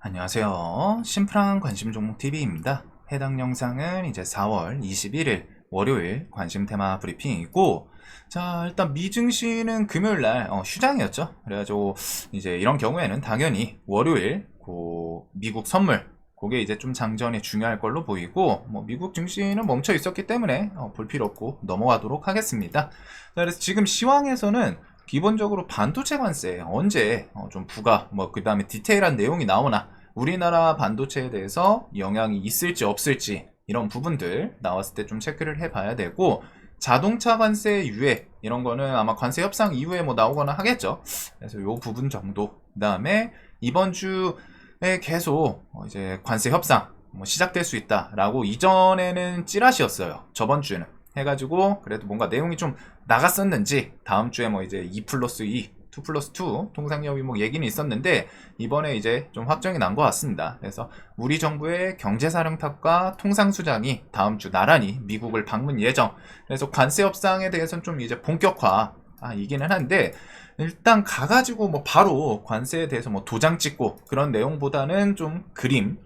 안녕하세요. 심플한 관심 종목 TV입니다. 해당 영상은 이제 4월 21일 월요일 관심 테마 브리핑이고, 자, 일단 미증시는 금요일 날 어, 휴장이었죠. 그래가지고 이제 이런 경우에는 당연히 월요일 그 미국 선물 그게 이제 좀 장전이 중요할 걸로 보이고, 뭐 미국 증시는 멈춰 있었기 때문에 어, 볼 필요 없고 넘어가도록 하겠습니다. 자, 그래서 지금 시황에서는 기본적으로 반도체 관세. 언제? 어, 좀 부가 뭐그 다음에 디테일한 내용이 나오나? 우리나라 반도체에 대해서 영향이 있을지 없을지 이런 부분들 나왔을 때 좀 체크를 해봐야 되고 자동차 관세 유예 이런 거는 아마 관세 협상 이후에 뭐 나오거나 하겠죠. 그래서 요 부분 정도. 그 다음에 이번 주에 계속 어, 이제 관세 협상 뭐 시작될 수 있다라고 이전에는 찌라시였어요. 저번 주는 해가지고 그래도 뭔가 내용이 좀 나갔었는지 다음 주에 뭐 이제 2 플러스 2, 2 플러스 2 통상협의 뭐 얘기는 있었는데 이번에 이제 좀 확정이 난 것 같습니다. 그래서 우리 정부의 경제사령탑과 통상수장이 다음 주 나란히 미국을 방문 예정. 그래서 관세 협상에 대해서는 좀 이제 본격화 아, 이기는 한데 일단 가가지고 뭐 바로 관세에 대해서 뭐 도장 찍고 그런 내용보다는 좀 그림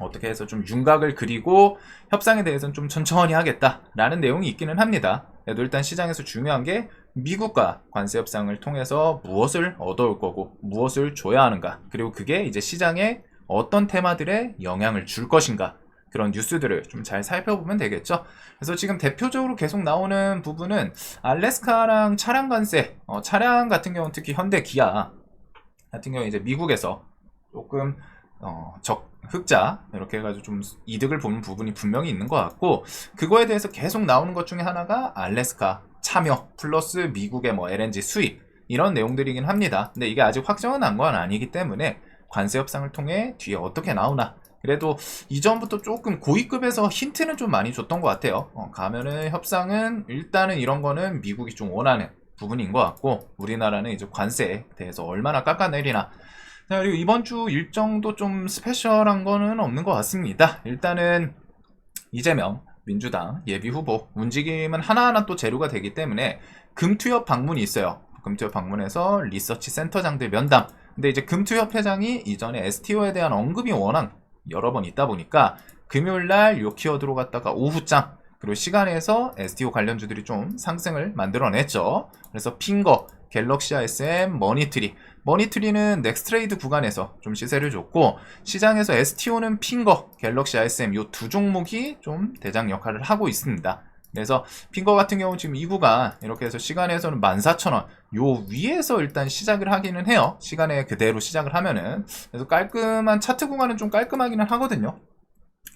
어떻게 해서 좀 윤곽을 그리고 협상에 대해서는 좀 천천히 하겠다라는 내용이 있기는 합니다. 그래도 일단 시장에서 중요한 게 미국과 관세 협상을 통해서 무엇을 얻어올 거고 무엇을 줘야 하는가 그리고 그게 이제 시장에 어떤 테마들에 영향을 줄 것인가 그런 뉴스들을 좀 잘 살펴보면 되겠죠. 그래서 지금 대표적으로 계속 나오는 부분은 알래스카랑 차량 관세, 어, 차량 같은 경우는 특히 현대 기아 같은 경우 이제 미국에서 조금 어, 적 흑자 이렇게 해가지고 좀 이득을 보는 부분이 분명히 있는 것 같고 그거에 대해서 계속 나오는 것 중에 하나가 알래스카 참여 플러스 미국의 뭐 LNG 수입 이런 내용들이긴 합니다. 근데 이게 아직 확정은 난건 아니기 때문에 관세 협상을 통해 뒤에 어떻게 나오나 그래도 이전부터 조금 고위급에서 힌트는 좀 많이 줬던 것 같아요. 어, 가면은 협상은 일단은 이런 거는 미국이 좀 원하는 부분인 것 같고 우리나라는 이제 관세에 대해서 얼마나 깎아내리나 자, 그리고 이번 주 일정도 좀 스페셜한 거는 없는 것 같습니다. 일단은 이재명 민주당 예비 후보 움직임은 하나하나 또 재료가 되기 때문에 금투협 방문이 있어요. 금투협 방문에서 리서치 센터장들 면담. 근데 이제 금투협 회장이 이전에 STO에 대한 언급이 워낙 여러 번 있다 보니까 금요일 날 요 키워드로 갔다가 오후장 그리고 시간에서 STO 관련주들이 좀 상승을 만들어냈죠. 그래서 핑거, 갤럭시 SM, 머니트리. 머니트리는 넥스트레이드 구간에서 좀 시세를 줬고 시장에서 STO는 핑거, 갤럭시 SM 요두 종목이 좀 대장 역할을 하고 있습니다. 그래서 핑거 같은 경우 지금 이 구간 이렇게 해서 시간에서는 14,000원 요 위에서 일단 시작을 하기는 해요. 시간에 그대로 시작을 하면은 그래서 깔끔한 차트 구간은 좀 깔끔하기는 하거든요.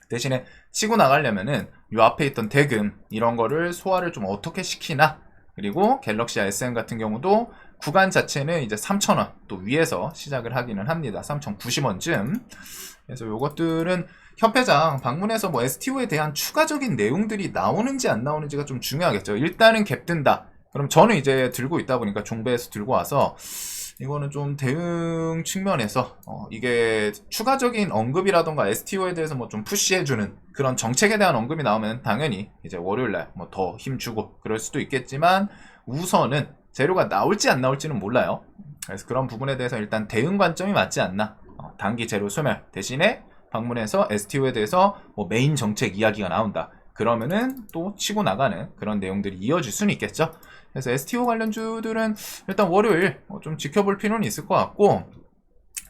대신에 치고 나가려면은 요 앞에 있던 대금 이런 거를 소화를 좀 어떻게 시키나 그리고 갤럭시 SM 같은 경우도 구간 자체는 이제 3,000원 또 위에서 시작을 하기는 합니다. 3,090원쯤. 그래서 요것들은 협회장 방문해서 뭐 STO에 대한 추가적인 내용들이 나오는지 안 나오는지가 좀 중요하겠죠. 일단은 갭 뜬다. 그럼 저는 이제 들고 있다 보니까 종배에서 들고 와서 이거는 좀 대응 측면에서 어, 이게 추가적인 언급이라던가 STO에 대해서 뭐 좀 푸시해주는 그런 정책에 대한 언급이 나오면 당연히 이제 월요일날 뭐 더 힘주고 그럴 수도 있겠지만 우선은 재료가 나올지 안 나올지는 몰라요. 그래서 그런 부분에 대해서 일단 대응 관점이 맞지 않나. 어, 단기 재료 소멸 대신에 방문해서 STO에 대해서 뭐 메인 정책 이야기가 나온다. 그러면은 또 치고 나가는 그런 내용들이 이어질 수는 있겠죠. 그래서 STO 관련주들은 일단 월요일 어, 좀 지켜볼 필요는 있을 것 같고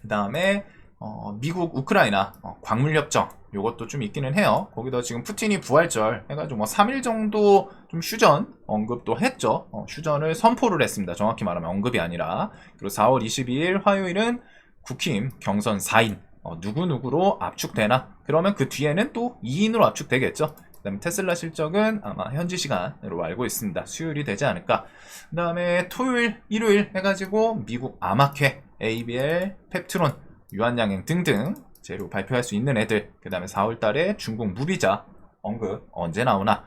그 다음에 어, 미국 우크라이나 어, 광물 협정 요것도 좀 있기는 해요. 거기다 지금 푸틴이 부활절 해가지고 뭐 3일 정도 좀 휴전 언급도 했죠. 어, 휴전을 선포를 했습니다. 정확히 말하면 언급이 아니라 그리고 4월 22일 화요일은 국힘 경선 4인 어, 누구누구로 압축되나? 그러면 그 뒤에는 또 2인으로 압축되겠죠. 그 다음에 테슬라 실적은 아마 현지 시간으로 알고 있습니다. 수요일이 되지 않을까. 그 다음에 토요일, 일요일 해가지고 미국 아마케, ABL, 펩트론, 유한양행 등등 재료 발표할 수 있는 애들. 그 다음에 4월 달에 중국 무비자 언급 언제 나오나.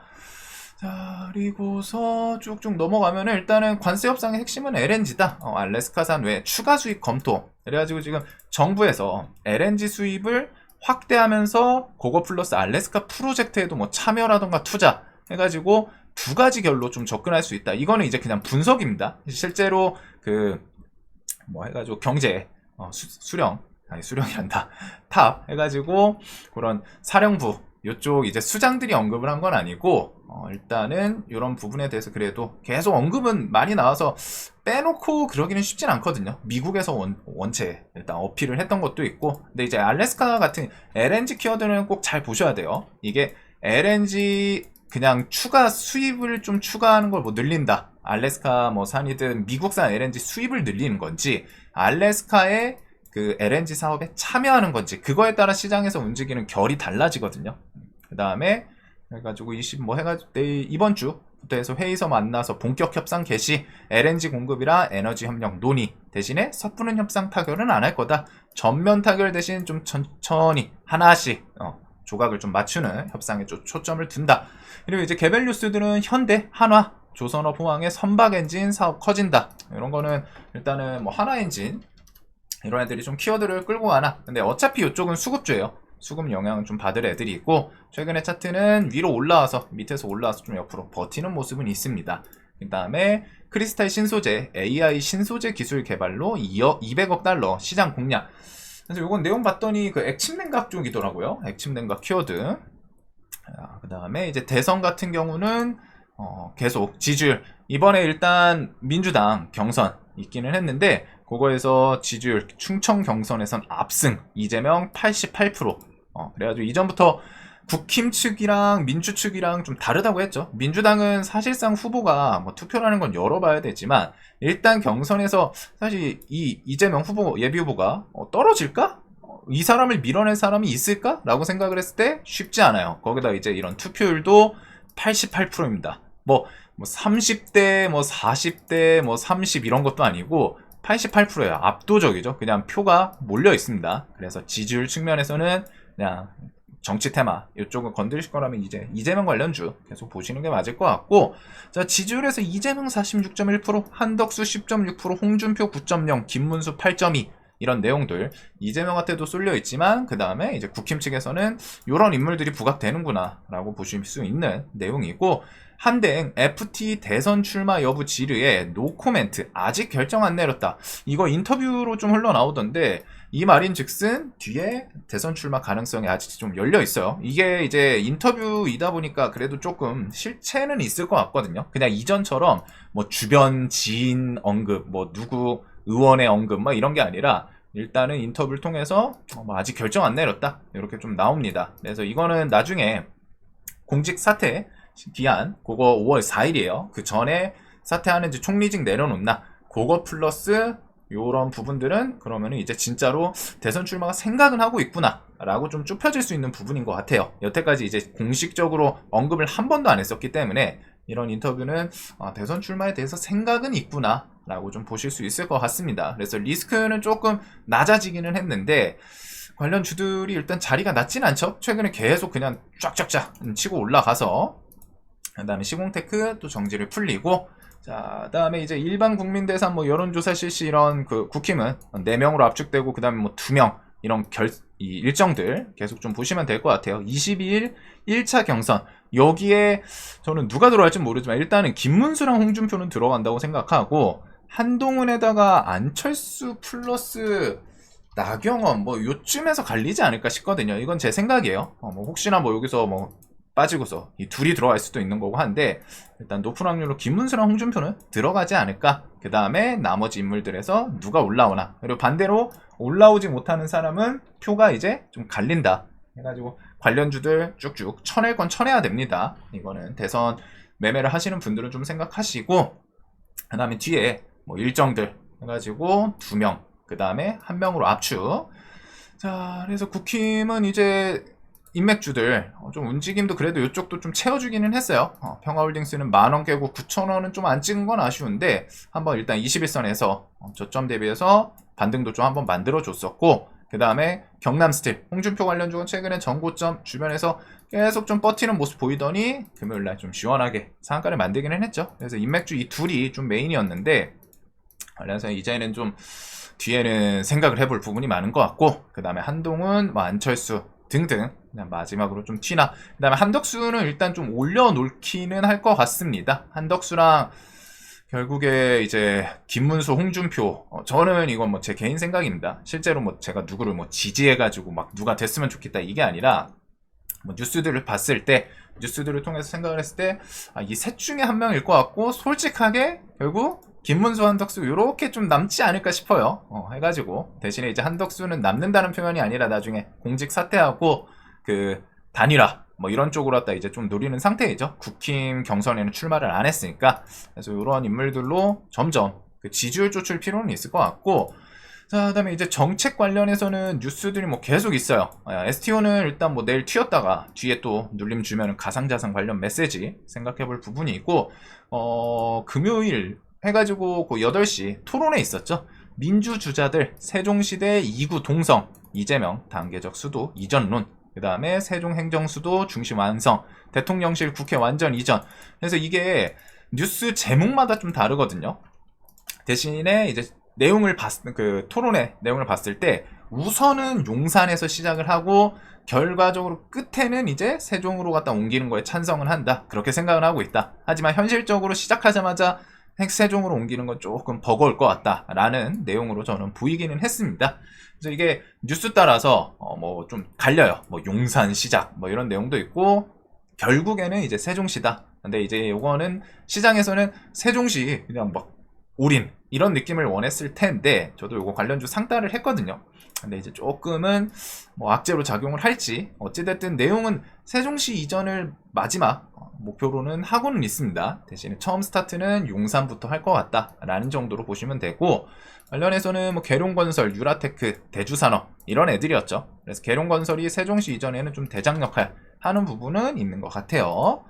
자, 그리고서 쭉쭉 넘어가면 일단은 관세 협상의 핵심은 LNG다. 어, 알래스카산 외 추가 수입 검토. 그래가지고 지금 정부에서 LNG 수입을 확대하면서 그거 플러스 알래스카 프로젝트에도 뭐 참여라던가 투자 해가지고 두 가지 결로 좀 접근할 수 있다. 이거는 이제 그냥 분석입니다. 실제로 그 뭐 해가지고 경제 어, 수, 수령 아니 수령이란다 탑 해가지고 그런 사령부 요쪽 이제 수장들이 언급을 한 건 아니고 어, 일단은 이런 부분에 대해서 그래도 계속 언급은 많이 나와서 빼놓고 그러기는 쉽진 않거든요. 미국에서 원, 원체 일단 어필을 했던 것도 있고 근데 이제 알래스카 같은 LNG 키워드는 꼭 잘 보셔야 돼요. 이게 LNG 그냥 추가 수입을 좀 추가하는 걸 뭐 늘린다. 알래스카 뭐 산이든 미국산 LNG 수입을 늘리는 건지 알래스카의 그 LNG 사업에 참여하는 건지 그거에 따라 시장에서 움직이는 결이 달라지거든요. 그 다음에 해가지고 20 뭐 해가지고 이번 주 부터 해서 회의서 만나서 본격 협상 개시 LNG 공급이랑 에너지 협력 논의 대신에 섣부른 협상 타결은 안 할 거다. 전면 타결 대신 좀 천천히 하나씩 어, 조각을 좀 맞추는 협상에 좀 초점을 둔다. 그리고 이제 개별 뉴스들은 현대, 한화, 조선업, 포항의 선박 엔진 사업 커진다. 이런 거는 일단은 뭐 한화 엔진 이런 애들이 좀 키워드를 끌고 가나. 근데 어차피 이쪽은 수급주예요. 수급 영향을 좀 받을 애들이 있고 최근에 차트는 위로 올라와서 밑에서 올라와서 좀 옆으로 버티는 모습은 있습니다. 그 다음에 크리스탈 신소재 AI 신소재 기술 개발로 2억 200억 달러 시장 공략. 그래서 이건 내용 봤더니 그 액침 냉각 쪽이더라고요. 액침 냉각 키워드. 그 다음에 이제 대선 같은 경우는 어, 계속 지지율 이번에 일단 민주당 경선 있기는 했는데 그거에서 지지율 충청 경선에선 압승 이재명 88% 어, 그래가지고 이전부터 국힘 측이랑 민주 측이랑 좀 다르다고 했죠. 민주당은 사실상 후보가 뭐 투표라는 건 열어봐야 되지만 일단 경선에서 사실 이 이재명 후보 예비 후보가 어, 떨어질까? 어, 이 사람을 밀어낼 사람이 있을까? 라고 생각을 했을 때 쉽지 않아요. 거기다 이제 이런 투표율도 88%입니다. 뭐, 뭐 30대, 뭐 40대, 뭐 30 이런 것도 아니고 88%예요. 압도적이죠. 그냥 표가 몰려 있습니다. 그래서 지지율 측면에서는 그냥 정치 테마 이쪽을 건드릴 거라면 이제 이재명 관련주 계속 보시는 게 맞을 것 같고 자 지지율에서 이재명 46.1% 한덕수 10.6% 홍준표 9.0 김문수 8.2 이런 내용들 이재명한테도 쏠려 있지만 그 다음에 이제 국힘 측에서는 이런 인물들이 부각되는구나 라고 보실 수 있는 내용이고 한대행 FT 대선 출마 여부 지르에 노코멘트 아직 결정 안 내렸다. 이거 인터뷰로 좀 흘러나오던데 이 말인 즉슨 뒤에 대선 출마 가능성이 아직 좀 열려 있어요. 이게 이제 인터뷰이다 보니까 그래도 조금 실체는 있을 것 같거든요. 그냥 이전처럼 뭐 주변 지인 언급, 뭐 누구 의원의 언급, 뭐 이런 게 아니라 일단은 인터뷰를 통해서 뭐 아직 결정 안 내렸다. 이렇게 좀 나옵니다. 그래서 이거는 나중에 공직 사퇴 기한 그거 5월 4일이에요. 그 전에 사퇴하는지 총리직 내려놓나 그거 플러스 요런 부분들은 그러면 이제 진짜로 대선 출마가 생각은 하고 있구나 라고 좀 좁혀질 수 있는 부분인 것 같아요. 여태까지 이제 공식적으로 언급을 한 번도 안 했었기 때문에 이런 인터뷰는 아, 대선 출마에 대해서 생각은 있구나 라고 좀 보실 수 있을 것 같습니다. 그래서 리스크는 조금 낮아지기는 했는데 관련 주들이 일단 자리가 낮진 않죠. 최근에 계속 그냥 쫙쫙쫙 치고 올라가서 그 다음에 시공테크 또 정지를 풀리고 자, 다음에 이제 일반 국민 대상 뭐 여론조사 실시 이런 그 국힘은 4명으로 압축되고 그 다음에 뭐 2명 이런 결, 이 일정들 계속 좀 보시면 될 것 같아요. 22일 1차 경선. 여기에 저는 누가 들어갈지 모르지만 일단은 김문수랑 홍준표는 들어간다고 생각하고 한동훈에다가 안철수 플러스 나경원 뭐 요쯤에서 갈리지 않을까 싶거든요. 이건 제 생각이에요. 어, 뭐 혹시나 뭐 여기서 뭐 빠지고서 이 둘이 들어갈 수도 있는 거고 한데 일단 높은 확률로 김문수랑 홍준표는 들어가지 않을까? 그 다음에 나머지 인물들에서 누가 올라오나? 그리고 반대로 올라오지 못하는 사람은 표가 이제 좀 갈린다. 해가지고 관련주들 쭉쭉 쳐낼 건 쳐내야 됩니다. 이거는 대선 매매를 하시는 분들은 좀 생각하시고 그 다음에 뒤에 뭐 일정들 해가지고 두명그 다음에 한 명으로 압축. 자 그래서 국힘은 이제 인맥주들 어, 좀 움직임도 그래도 이쪽도 좀 채워주기는 했어요. 어, 평화홀딩스는 만원 깨고 9천원은 좀 안 찍은 건 아쉬운데 한번 일단 21선에서 어, 저점 대비해서 반등도 좀 한번 만들어 줬었고 그 다음에 경남스틸 홍준표 관련주는 최근에 전고점 주변에서 계속 좀 버티는 모습 보이더니 금요일날 좀 시원하게 상한가를 만들기는 했죠. 그래서 인맥주 이 둘이 좀 메인이었는데 관련해서 이제는 좀 뒤에는 생각을 해볼 부분이 많은 것 같고 그 다음에 한동훈, 뭐 안철수 등등 그냥 마지막으로 좀 튀나 그 다음에 한덕수는 일단 좀 올려놓기는 할 것 같습니다 한덕수랑 결국에 이제 김문수, 홍준표 어, 저는 이건 뭐 제 개인 생각입니다. 실제로 뭐 제가 누구를 뭐 지지해가지고 막 누가 됐으면 좋겠다 이게 아니라 뭐 뉴스들을 봤을 때 뉴스들을 통해서 생각을 했을 때 이 셋 중에 한 명일 것 같고 솔직하게 결국 김문수, 한덕수 이렇게 좀 남지 않을까 싶어요. 어, 해가지고 대신에 이제 한덕수는 남는다는 표현이 아니라 나중에 공직 사퇴하고 그 단일화 뭐 이런 쪽으로 갖다 이제 좀 노리는 상태이죠. 국힘 경선에는 출마를 안 했으니까 그래서 이런 인물들로 점점 그 지지율 쫓을 필요는 있을 것 같고 자, 그다음에 이제 정책 관련해서는 뉴스들이 뭐 계속 있어요. STO는 일단 뭐 내일 튀었다가 뒤에 또 눌림 주면은 가상자산 관련 메시지 생각해볼 부분이 있고 어 금요일 해가지고 그 8시 토론회 있었죠. 민주주자들 세종시대 2구 동성 이재명 단계적 수도 이전론 그 다음에 세종행정수도 중심 완성 대통령실 국회 완전 이전 그래서 이게 뉴스 제목마다 좀 다르거든요. 대신에 이제 내용을 봤, 그 토론회 내용을 봤을 때 우선은 용산에서 시작을 하고 결과적으로 끝에는 이제 세종으로 갖다 옮기는 거에 찬성을 한다. 그렇게 생각을 하고 있다. 하지만 현실적으로 시작하자마자 세종으로 옮기는 건 조금 버거울 것 같다라는 내용으로 저는 보이기는 했습니다. 그래서 이게 뉴스 따라서 어 뭐 좀 갈려요. 뭐 용산 시작 뭐 이런 내용도 있고 결국에는 이제 세종시다. 근데 이제 요거는 시장에서는 세종시 그냥 막 올인 이런 느낌을 원했을 텐데 저도 요거 관련주 상따를 했거든요. 근데 이제 조금은 뭐 악재로 작용을 할지 어찌됐든 내용은 세종시 이전을 마지막 목표로는 하고는 있습니다. 대신에 처음 스타트는 용산부터 할 것 같다라는 정도로 보시면 되고 관련해서는 뭐 계룡건설, 유라테크, 대주산업 이런 애들이었죠. 그래서 계룡건설이 세종시 이전에는 좀 대장 역할 하는 부분은 있는 것 같아요.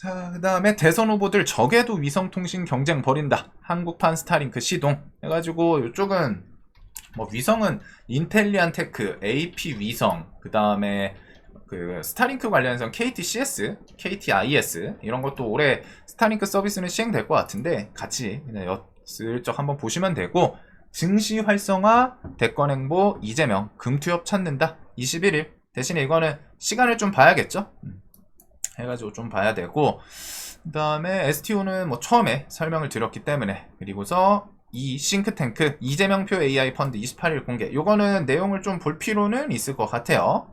자, 그 다음에 대선 후보들 적에도 위성통신 경쟁 벌인다. 한국판 스타링크 시동. 해가지고 이쪽은 뭐 위성은 인텔리안 테크, AP 위성, 그 다음에 그 스타링크 관련해서 KTCS, KTIS 이런 것도 올해 스타링크 서비스는 시행될 것 같은데 같이 그냥 슬쩍 한번 보시면 되고 증시 활성화, 대권 행보, 이재명, 금투협 찾는다. 21일. 대신에 이거는 시간을 좀 봐야겠죠? 음. 해가지고 좀 봐야 되고 그 다음에 STO는 뭐 처음에 설명을 드렸기 때문에 그리고서 이 싱크탱크 이재명표 AI 펀드 28일 공개 요거는 내용을 좀 볼 필요는 있을 것 같아요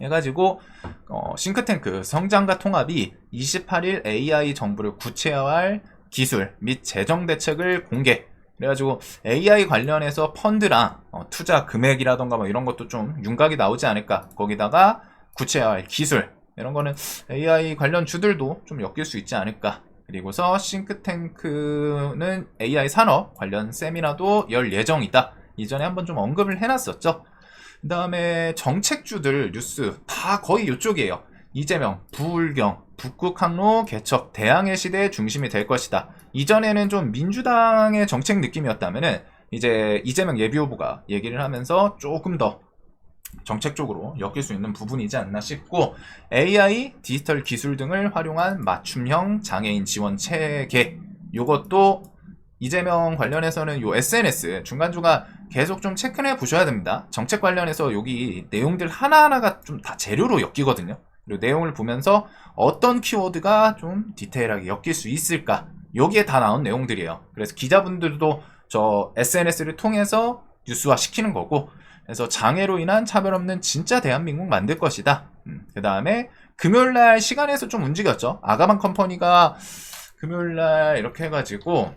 해가지고 어, 싱크탱크 성장과 통합이 28일 AI 정부를 구체화할 기술 및 재정 대책을 공개. 그래가지고 AI 관련해서 펀드랑 어, 투자 금액이라던가 뭐 이런 것도 좀 윤곽이 나오지 않을까. 거기다가 구체화할 기술 이런 거는 AI 관련 주들도 좀 엮일 수 있지 않을까. 그리고서 싱크탱크는 AI 산업 관련 세미나도 열 예정이다. 이전에 한번 좀 언급을 해놨었죠. 그 다음에 정책주들 뉴스 다 거의 이쪽이에요. 이재명, 부울경, 북극 항로 개척, 대항해 시대의 중심이 될 것이다. 이전에는 좀 민주당의 정책 느낌이었다면은 이제 이재명 예비후보가 얘기를 하면서 조금 더 정책적으로 엮일 수 있는 부분이지 않나 싶고 AI, 디지털 기술 등을 활용한 맞춤형 장애인 지원 체계 이것도 이재명 관련해서는 요 SNS 중간중간 계속 좀 체크해 보셔야 됩니다. 정책 관련해서 여기 내용들 하나하나가 좀 다 재료로 엮이거든요. 그리고 내용을 보면서 어떤 키워드가 좀 디테일하게 엮일 수 있을까? 여기에 다 나온 내용들이에요. 그래서 기자분들도 저 SNS를 통해서 뉴스화 시키는 거고, 그래서 장애로 인한 차별 없는 진짜 대한민국 만들 것이다. 음, 그 다음에 금요일 날 시간에서 좀 움직였죠. 아가방 컴퍼니가 금요일 날 이렇게 해가지고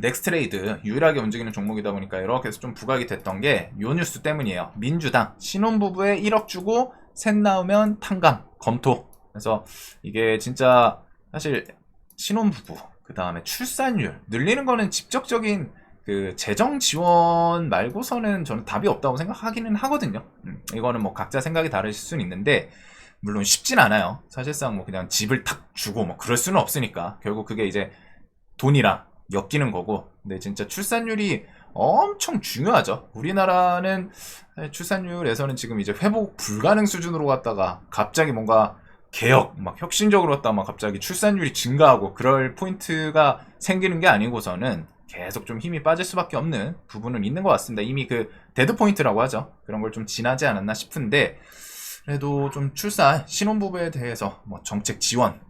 넥스트레이드 유일하게 움직이는 종목이다 보니까 이렇게 해서 좀 부각이 됐던 게 요 뉴스 때문이에요. 민주당 신혼부부에 1억 주고 셋 나오면 탕감 검토. 그래서 이게 진짜 사실 신혼부부 그 다음에 출산율 늘리는 거는 직접적인 그 재정 지원 말고서는 저는 답이 없다고 생각하기는 하거든요. 음, 이거는 뭐 각자 생각이 다르실 수는 있는데 물론 쉽진 않아요. 사실상 뭐 그냥 집을 탁 주고 뭐 그럴 수는 없으니까 결국 그게 이제 돈이랑 엮이는 거고 근데 진짜 출산율이 엄청 중요하죠. 우리나라는 출산율에서는 지금 이제 회복 불가능 수준으로 갔다가 갑자기 뭔가 개혁, 막 혁신적으로 갔다 막 갑자기 출산율이 증가하고 그럴 포인트가 생기는 게 아니고서는 계속 좀 힘이 빠질 수밖에 없는 부분은 있는 것 같습니다. 이미 그 데드 포인트라고 하죠. 그런 걸 좀 지나지 않았나 싶은데 그래도 좀 출산 신혼부부에 대해서 뭐 정책 지원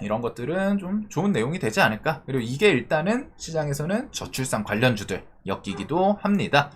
이런 것들은 좀 좋은 내용이 되지 않을까. 그리고 이게 일단은 시장에서는 저출산 관련주들 엮이기도 합니다.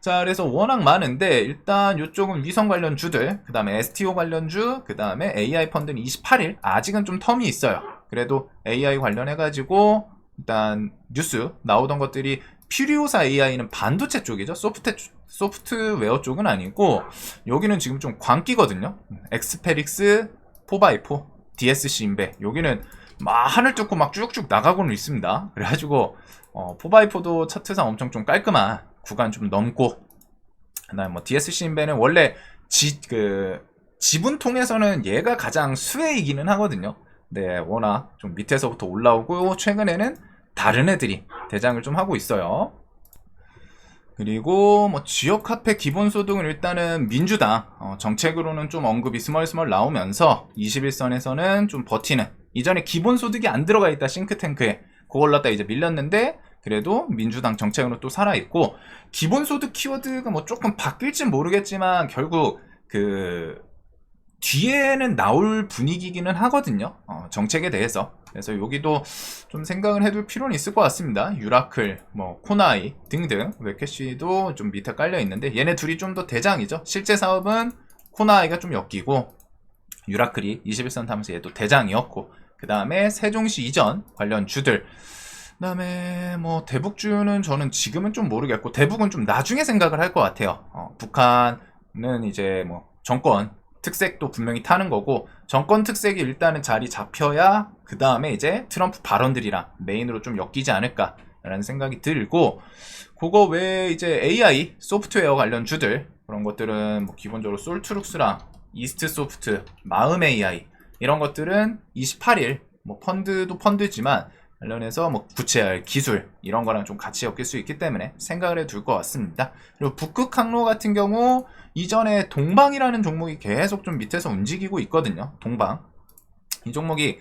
자, 그래서 워낙 많은데 일단 이쪽은 위성 관련 주들, 그 다음에 STO 관련 주, 그 다음에 AI 펀드는 28일 아직은 좀 텀이 있어요. 그래도 AI 관련해가지고 일단 뉴스 나오던 것들이 퓨리오사 AI는 반도체 쪽이죠. 소프트 소프트웨어 쪽은 아니고 여기는 지금 좀 광기거든요. 엑스페릭스 4x4 DSC 인베 여기는 막 하늘 뚫고 막 쭉쭉 나가고는 있습니다. 그래가지고 어, 4x4도 차트상 엄청 좀 깔끔한 구간 좀 넘고 그다음 뭐 DSC 인베는 원래 지 그 지분 통해서는 얘가 가장 수혜이기는 하거든요. 네, 워낙 좀 밑에서부터 올라오고 최근에는 다른 애들이 대장을 좀 하고 있어요. 그리고 뭐 지역 화폐 기본 소득은 일단은 민주당 어, 정책으로는 좀 언급이 스멀스멀 나오면서 21선에서는 좀 버티는 이전에 기본 소득이 안 들어가 있다 싱크탱크에 그걸 갖다 이제 밀렸는데 그래도 민주당 정책으로 또 살아 있고 기본 소득 키워드가 뭐 조금 바뀔진 모르겠지만 결국 그 뒤에는 나올 분위기기는 하거든요. 어, 정책에 대해서. 그래서 여기도 좀 생각을 해둘 필요는 있을 것 같습니다. 유라클, 뭐 코나이 등등 웹캐시도 좀 밑에 깔려 있는데 얘네 둘이 좀 더 대장이죠. 실제 사업은 코나이가 좀 엮이고 유라클이 21선 타면서 얘도 대장이었고 그 다음에 세종시 이전 관련 주들 그 다음에 뭐 대북주는 저는 지금은 좀 모르겠고 대북은 좀 나중에 생각을 할 것 같아요. 어, 북한은 이제 뭐 정권 특색도 분명히 타는 거고 정권 특색이 일단은 자리 잡혀야 그 다음에 이제 트럼프 발언들이랑 메인으로 좀 엮이지 않을까라는 생각이 들고 그거 외에 이제 AI 소프트웨어 관련 주들 그런 것들은 뭐 기본적으로 솔트룩스랑 이스트 소프트, 마음 AI 이런 것들은 28일 뭐 펀드도 펀드지만 관련해서 뭐 구체할 기술 이런 거랑 좀 같이 엮일 수 있기 때문에 생각을 해 둘 것 같습니다. 그리고 북극 항로 같은 경우 이전에 동방이라는 종목이 계속 좀 밑에서 움직이고 있거든요. 동방 이 종목이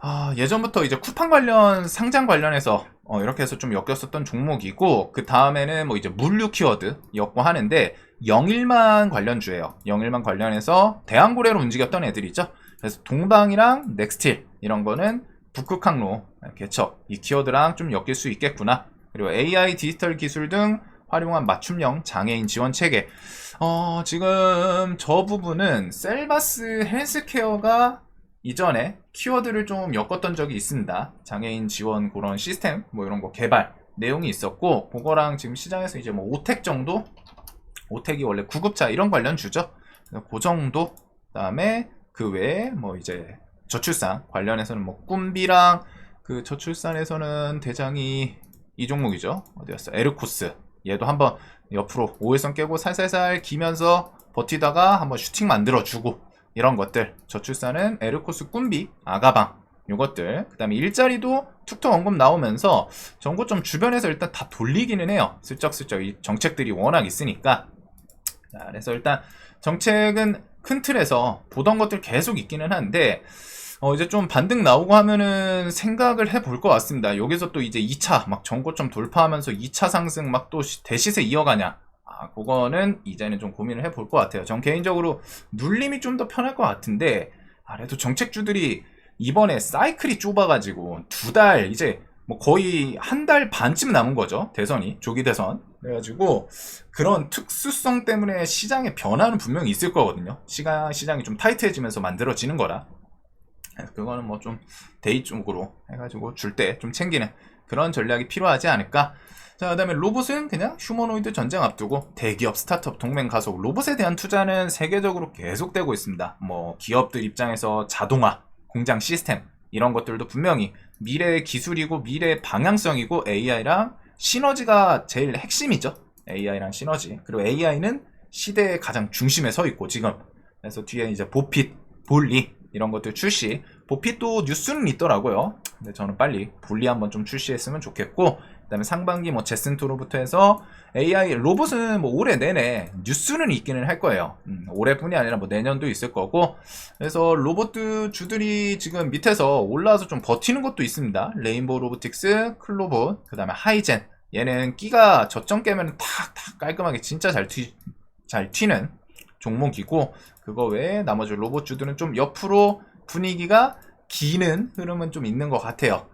아, 예전부터 이제 쿠팡 관련 상장 관련해서 어, 이렇게 해서 좀 엮였었던 종목이고 그 다음에는 뭐 이제 물류 키워드였고 하는데 영일만 관련주예요. 영일만 관련해서 대한고래로 움직였던 애들이죠. 그래서 동방이랑 넥스틸 이런 거는 북극 항로 개척 이 키워드랑 좀 엮일 수 있겠구나. 그리고 AI 디지털 기술 등 활용한 맞춤형 장애인 지원 체계. 어, 지금 저 부분은 셀바스 헬스케어가 이전에 키워드를 좀 엮었던 적이 있습니다. 장애인 지원 그런 시스템 뭐 이런 거 개발 내용이 있었고 그거랑 지금 시장에서 이제 뭐 오텍 정도 오텍이 원래 구급차 이런 관련 주죠. 그 정도 그 다음에 그 외에 뭐 이제 저출산 관련해서는 뭐 꿈비랑 그 저출산에서는 대장이 이 종목이죠. 어디였어? 에르코스. 얘도 한번 옆으로 5일선 깨고 살살살 기면서 버티다가 한번 슈팅 만들어주고 이런 것들. 저출산은 에르코스 꿈비, 아가방 요것들. 그 다음에 일자리도 툭툭 언급 나오면서 정고점 주변에서 일단 다 돌리기는 해요. 슬쩍슬쩍 이 정책들이 워낙 있으니까. 자, 그래서 일단 정책은 큰 틀에서 보던 것들 계속 있기는 한데 어, 이제 좀 반등 나오고 하면은 생각을 해볼 것 같습니다. 여기서 또 이제 2차 막 전고점 돌파하면서 2차 상승 막 또 대시세 이어가냐. 아, 그거는 이제는 좀 고민을 해볼 것 같아요. 전 개인적으로 눌림이 좀 더 편할 것 같은데, 아, 그래도 정책주들이 이번에 사이클이 좁아가지고 두 달, 이제 뭐 거의 한 달 반쯤 남은 거죠. 대선이. 조기 대선. 그래가지고 그런 특수성 때문에 시장의 변화는 분명히 있을 거거든요. 시간, 시장이 좀 타이트해지면서 만들어지는 거라. 그거는 뭐 좀 데이 쪽으로 해가지고 줄 때 좀 챙기는 그런 전략이 필요하지 않을까. 자, 그 다음에 로봇은 그냥 휴머노이드 전쟁 앞두고 대기업 스타트업 동맹 가속 로봇에 대한 투자는 세계적으로 계속되고 있습니다. 뭐 기업들 입장에서 자동화, 공장 시스템 이런 것들도 분명히 미래의 기술이고 미래의 방향성이고 AI랑 시너지가 제일 핵심이죠. AI랑 시너지. 그리고 AI는 시대의 가장 중심에 서 있고 지금 그래서 뒤에 이제 보핏, 볼리 이런 것들 출시. 보핏도 뉴스는 있더라고요. 근데 저는 빨리 분리 한번 좀 출시했으면 좋겠고, 그 다음에 상반기 뭐 제슨토로부터 해서 AI 로봇은 뭐 올해 내내 뉴스는 있기는 할 거예요. 음, 올해뿐이 아니라 뭐 내년도 있을 거고, 그래서 로봇 주들이 지금 밑에서 올라와서 좀 버티는 것도 있습니다. 레인보우 로보틱스, 클로봇, 그 다음에 하이젠. 얘는 끼가 저점 깨면 탁탁 깔끔하게 진짜 잘 튀, 잘 튀는 종목이고, 그거 외에 나머지 로봇 주들은 좀 옆으로 분위기가 기는 흐름은 좀 있는 것 같아요.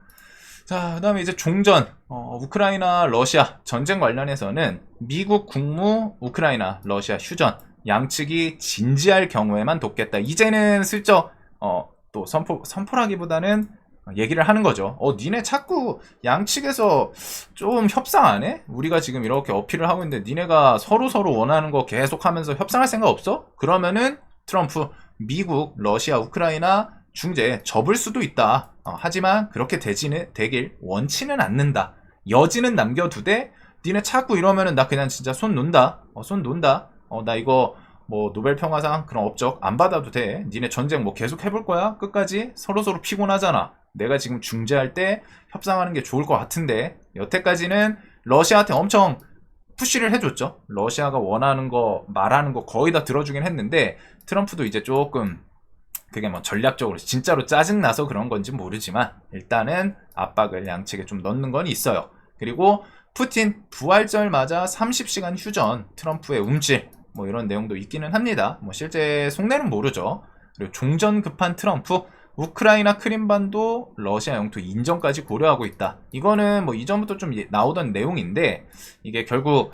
자, 그 다음에 이제 종전, 어, 우크라이나, 러시아 전쟁 관련해서는 미국 국무, 우크라이나, 러시아 휴전, 양측이 진지할 경우에만 돕겠다. 이제는 슬쩍, 어, 또 선포, 선포라기보다는 얘기를 하는 거죠. 어, 니네 자꾸 양측에서 좀 협상 안 해? 우리가 지금 이렇게 어필을 하고 있는데 니네가 서로 서로 원하는 거 계속 하면서 협상할 생각 없어? 그러면은 트럼프, 미국, 러시아, 우크라이나 중재 접을 수도 있다. 어, 하지만 그렇게 되지는 되길 원치는 않는다. 여지는 남겨두되 니네 자꾸 이러면은 나 그냥 진짜 손 논다. 어, 손 논다. 어, 나 이거 뭐 노벨 평화상 그런 업적 안 받아도 돼. 니네 전쟁 뭐 계속 해볼 거야? 끝까지 서로 서로 피곤하잖아. 내가 지금 중재할 때 협상하는 게 좋을 것 같은데 여태까지는 러시아한테 엄청 푸시를 해줬죠. 러시아가 원하는 거 말하는 거 거의 다 들어주긴 했는데 트럼프도 이제 조금 그게 뭐 전략적으로 진짜로 짜증나서 그런 건지 모르지만 일단은 압박을 양측에 좀 넣는 건 있어요. 그리고 푸틴 부활절 맞아 30시간 휴전 트럼프의 움찔 뭐 이런 내용도 있기는 합니다. 뭐 실제 속내는 모르죠. 그리고 종전 급한 트럼프 우크라이나 크림반도 러시아 영토 인정까지 고려하고 있다. 이거는 뭐 이전부터 좀 예- 나오던 내용인데 이게 결국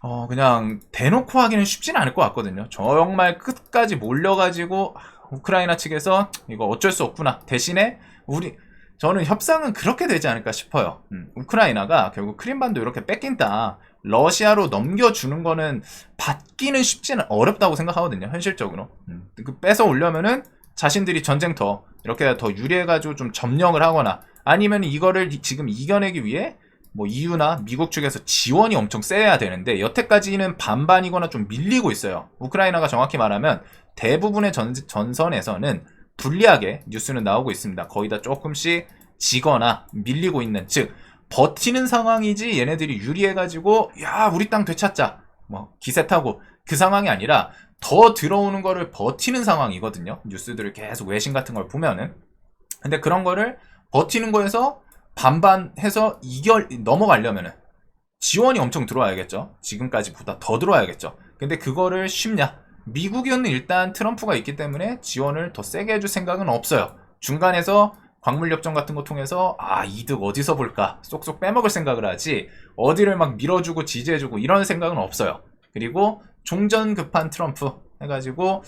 어 그냥 대놓고 하기는 쉽진 않을 것 같거든요. 정말 끝까지 몰려가지고 아, 우크라이나 측에서 이거 어쩔 수 없구나. 대신에 우리 저는 협상은 그렇게 되지 않을까 싶어요. 음, 우크라이나가 결국 크림반도 이렇게 뺏긴다. 러시아로 넘겨주는 거는 받기는 쉽지는 어렵다고 생각하거든요. 현실적으로. 음, 그 뺏어 오려면은 자신들이 전쟁터 이렇게 더 유리해가지고 좀 점령을 하거나 아니면 이거를 이- 지금 이겨내기 위해 뭐 EU나 미국 측에서 지원이 엄청 세야 되는데 여태까지는 반반이거나 좀 밀리고 있어요. 우크라이나가 정확히 말하면 대부분의 전, 전선에서는 불리하게 뉴스는 나오고 있습니다. 거의 다 조금씩 지거나 밀리고 있는 즉 버티는 상황이지 얘네들이 유리해가지고 야 우리 땅 되찾자 뭐 기세 타고 그 상황이 아니라 더 들어오는 거를 버티는 상황이거든요. 뉴스들을 계속 외신 같은 걸 보면은 근데 그런 거를 버티는 거에서 반반해서 이겨 넘어가려면은 지원이 엄청 들어와야겠죠. 지금까지보다 더 들어와야겠죠. 근데 그거를 쉽냐? 미국은 일단 트럼프가 있기 때문에 지원을 더 세게 해줄 생각은 없어요. 중간에서 광물협정 같은 거 통해서 아 이득 어디서 볼까 쏙쏙 빼먹을 생각을 하지 어디를 막 밀어주고 지지해주고 이런 생각은 없어요. 그리고 종전 급한 트럼프 해가지고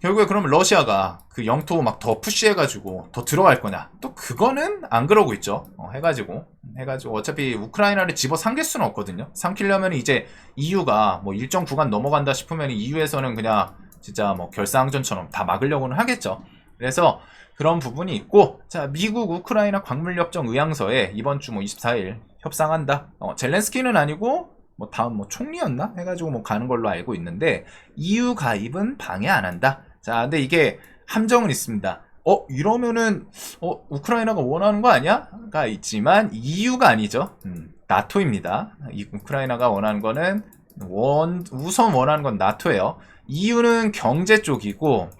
결국에 그러면 러시아가 그 영토 막 더 푸시해가지고 더 들어갈 거냐. 또 그거는 안 그러고 있죠. 어, 해가지고. 해가지고 어차피 우크라이나를 집어 삼킬 수는 없거든요. 삼키려면 이제 EU가 뭐 일정 구간 넘어간다 싶으면 EU에서는 그냥 진짜 뭐 결사항전처럼 다 막으려고는 하겠죠. 그래서 그런 부분이 있고 자 미국 우크라이나 광물협정 의향서에 이번 주 뭐 24일 협상한다. 어, 젤렌스키는 아니고 뭐 다음 뭐 총리였나 해가지고 뭐 가는 걸로 알고 있는데 EU 가입은 방해 안 한다. 자, 근데 이게 함정은 있습니다. 어 이러면은 어 우크라이나가 원하는 거 아니야?가 있지만 EU가 아니죠. 음, 나토입니다. 이 우크라이나가 원하는 거는 원 우선 원하는 건 나토예요. EU는 경제 쪽이고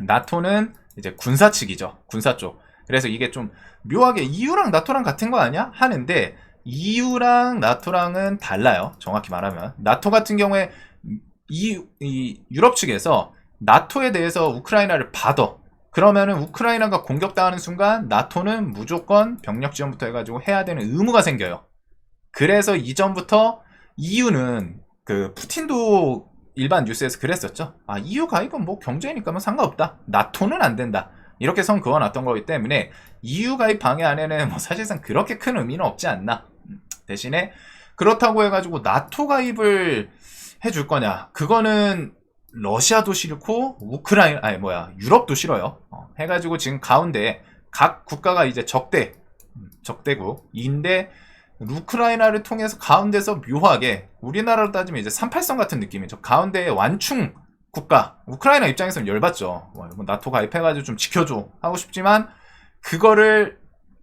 나토는 이제 군사 측이죠. 군사 쪽. 그래서 이게 좀 묘하게 EU랑 나토랑 같은 거 아니야? 하는데 EU랑 나토랑은 달라요. 정확히 말하면. 나토 같은 경우에 이, 이 유럽 측에서 나토에 대해서 우크라이나를 받아. 그러면은 우크라이나가 공격당하는 순간 나토는 무조건 병력 지원부터 해가지고 해야 되는 의무가 생겨요. 그래서 이전부터 EU는 그 푸틴도 일반 뉴스에서 그랬었죠. 아 EU 가입은 뭐 경제니까 뭐 상관없다. 나토는 안 된다. 이렇게 선 그어놨던 거기 때문에 EU 가입 방해 안에는 뭐 사실상 그렇게 큰 의미는 없지 않나. 음, 대신에 그렇다고 해가지고 나토 가입을 해줄 거냐? 그거는 러시아도 싫고 우크라이나 아니 뭐야 유럽도 싫어요. 어, 해가지고 지금 가운데 각 국가가 이제 적대 음, 적대국인데 우크라이나를 통해서 가운데서 묘하게 우리나라로 따지면 이제 38선 같은 느낌이죠. 가운데에 완충 국가 우크라이나 입장에서는 열받죠. 와, 이거 나토 가입해가지고 좀 지켜줘 하고 싶지만 그거를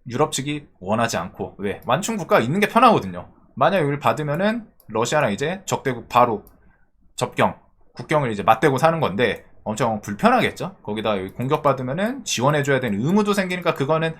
유럽 측이 원하지 않고 왜 완충 국가가 있는 게 편하거든요. 만약 여기를 받으면은 러시아랑 이제 적대국 바로 접경 국경을 이제 맞대고 사는 건데 엄청 불편하겠죠. 거기다 여기 공격 받으면은 지원해줘야 되는 의무도 생기니까 그거는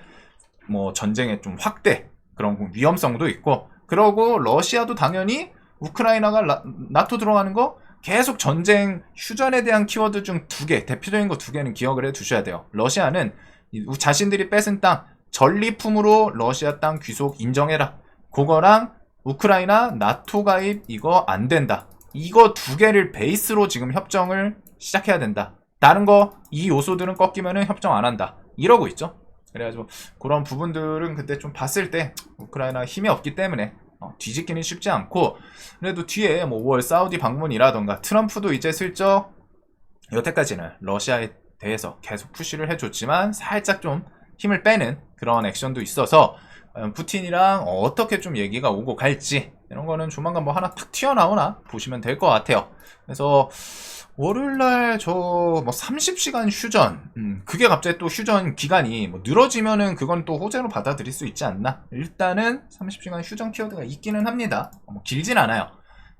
뭐 전쟁의 좀 확대 그런 위험성도 있고 그러고 러시아도 당연히 우크라이나가 라- 나토 들어가는 거 계속 전쟁 휴전에 대한 키워드 중 두 개 대표적인 거 두 개는 기억을 해 두셔야 돼요. 러시아는 이 자신들이 뺏은 땅 전리품으로 러시아 땅 귀속 인정해라. 그거랑 우크라이나 나토 가입 이거 안 된다. 이거 두 개를 베이스로 지금 협정을 시작해야 된다. 다른 거 이 요소들은 꺾이면은 협정 안 한다. 이러고 있죠. 그래가지고 그런 부분들은 그때 좀 봤을 때 우크라이나 힘이 없기 때문에 어, 뒤집기는 쉽지 않고 그래도 뒤에 뭐 5월 사우디 방문이라던가 트럼프도 이제 슬쩍 여태까지는 러시아에 대해서 계속 푸시를 해줬지만 살짝 좀 힘을 빼는 그런 액션도 있어서 과연 푸틴이랑 어떻게 좀 얘기가 오고 갈지 이런 거는 조만간 뭐 하나 탁 튀어나오나 보시면 될 것 같아요. 그래서 월요일날 저 뭐 30시간 휴전 음, 그게 갑자기 또 휴전 기간이 뭐 늘어지면은 그건 또 호재로 받아들일 수 있지 않나. 일단은 30시간 휴전 키워드가 있기는 합니다. 뭐 길진 않아요.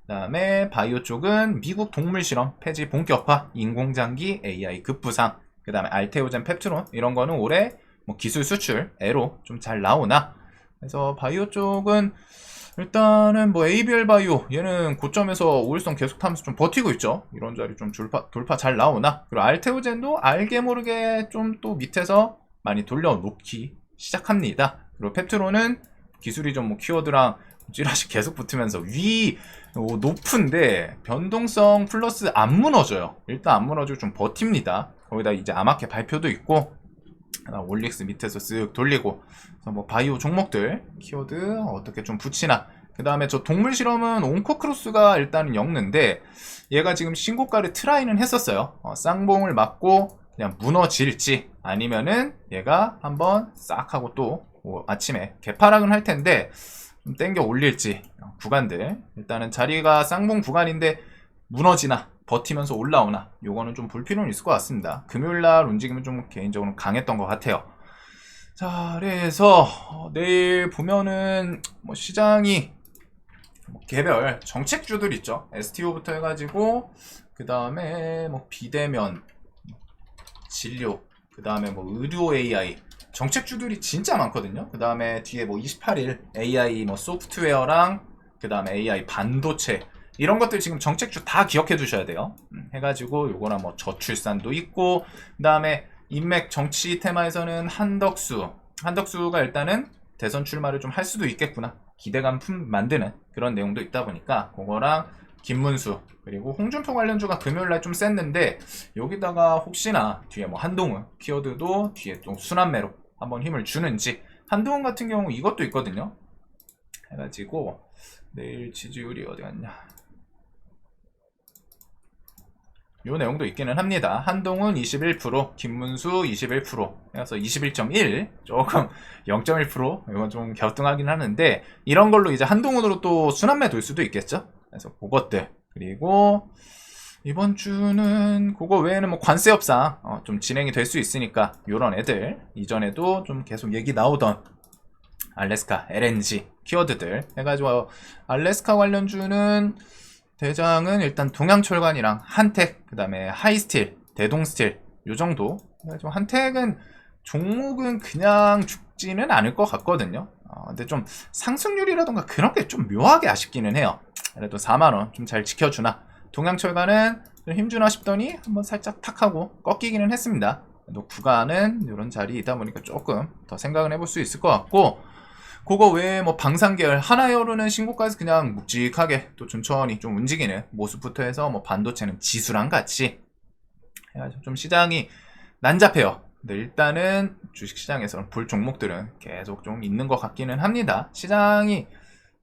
그 다음에 바이오 쪽은 미국 동물 실험 폐지 본격화 인공장기 AI 급부상 그 다음에 알테오젠 펩트론 이런 거는 올해 뭐 기술 수출 애로 좀 잘 나오나 그래서 바이오 쪽은 일단은 뭐 ABL 바이오 얘는 고점에서 우일성 계속 타면서 좀 버티고 있죠. 이런 자리 좀 돌파, 돌파 잘 나오나 그리고 알테오젠도 알게 모르게 좀 또 밑에서 많이 돌려놓기 시작합니다. 그리고 펩트로는 기술이 좀 뭐 키워드랑 찌라시 계속 붙으면서 위 어, 높은데 변동성 플러스 안 무너져요. 일단 안 무너지고 좀 버팁니다. 거기다 이제 아마케 발표도 있고 올릭스 밑에서 쓱 돌리고 뭐 바이오 종목들 키워드 어떻게 좀 붙이나. 그 다음에 저 동물 실험은 온코 크로스가 일단은 엮는데 얘가 지금 신고가를 트라이는 했었어요. 어, 쌍봉을 맞고 그냥 무너질지 아니면은 얘가 한번 싹 하고 또 뭐 아침에 개파락은 할 텐데 좀 땡겨 올릴지 구간들. 일단은 자리가 쌍봉 구간인데 무너지나 버티면서 올라오나 요거는 좀볼 필요는 있을 것 같습니다. 금요일날 움직임은 좀 개인적으로 강했던 것 같아요. 자, 그래서 어, 내일 보면은 뭐 시장이 뭐 개별 정책주들 있죠. STO부터 해가지고 그 다음에 뭐 비대면 진료 그 다음에 뭐 의료 AI 정책주들이 진짜 많거든요. 그 다음에 뒤에 뭐 28일 AI 뭐 소프트웨어랑 그 다음에 AI 반도체 이런 것들 지금 정책주 다 기억해 두셔야 돼요. 음, 해가지고 요거나 뭐 저출산도 있고 그 다음에 인맥 정치 테마에서는 한덕수. 한덕수가 일단은 대선 출마를 좀 할 수도 있겠구나. 기대감 품 만드는 그런 내용도 있다 보니까 그거랑 김문수 그리고 홍준표 관련주가 금요일날 좀 셌는데 여기다가 혹시나 뒤에 뭐 한동훈 키워드도 뒤에 또 순환매로 한번 힘을 주는지. 한동훈 같은 경우 이것도 있거든요. 해가지고 내일 지지율이 어디 갔냐 요 내용도 있기는 합니다. 한동훈 21%, 김문수 21%, 그래서 21.1, 조금 0.1% 이건 좀 갸우뚱하긴 하는데 이런 걸로 이제 한동훈으로 또 순환매 돌 수도 있겠죠. 그래서 그것들. 그리고 이번 주는 그거 외에는 뭐 관세 협상 어, 좀 진행이 될 수 있으니까 요런 애들. 이전에도 좀 계속 얘기 나오던 알래스카, LNG 키워드들. 해가지고 알래스카 관련주는 대장은 일단 동양철관이랑 한택, 그 다음에 하이스틸, 대동스틸 요 정도. 좀 한택은 종목은 그냥 죽지는 않을 것 같거든요. 어, 근데 좀 상승률이라던가 그런 게 좀 묘하게 아쉽기는 해요. 그래도 4만원 좀 잘 지켜주나. 동양철관은 좀 힘주나 싶더니 한번 살짝 탁 하고 꺾이기는 했습니다. 또 구간은 이런 자리이다 보니까 조금 더 생각을 해볼 수 있을 것 같고 그거 외에 뭐 방산계열 하나에 오르는 신고가에서 그냥 묵직하게 또 천천히 좀 움직이는 모습부터 해서 뭐 반도체는 지수랑 같이 해가지고 좀 시장이 난잡해요. 근데 일단은 주식시장에서는 볼 종목들은 계속 좀 있는 것 같기는 합니다. 시장이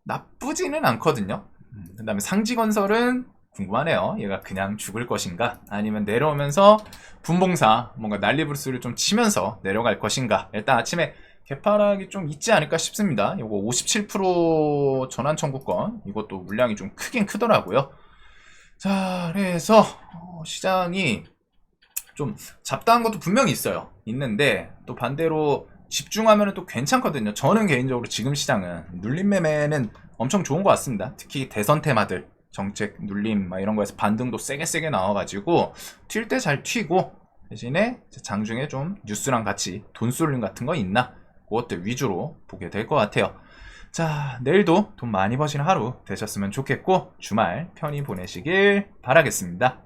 나쁘지는 않거든요. 음, 그 다음에 상지건설은 궁금하네요. 얘가 그냥 죽을 것인가? 아니면 내려오면서 분봉사 뭔가 난리불스를 좀 치면서 내려갈 것인가? 일단 아침에 개파락이 좀 있지 않을까 싶습니다. 이거 57% 전환 청구권 이것도 물량이 좀 크긴 크더라고요. 자, 그래서 어, 시장이 좀 잡다한 것도 분명히 있어요. 있는데 또 반대로 집중하면 또 괜찮거든요. 저는 개인적으로 지금 시장은 눌림 매매는 엄청 좋은 것 같습니다. 특히 대선 테마들 정책 눌림 막 이런 거에서 반등도 세게 세게 나와가지고 튈 때 잘 튀고 대신에 장중에 좀 뉴스랑 같이 돈 쏠림 같은 거 있나 그것들 위주로 보게 될 것 같아요. 자, 내일도 돈 많이 버시는 하루 되셨으면 좋겠고, 주말 편히 보내시길 바라겠습니다.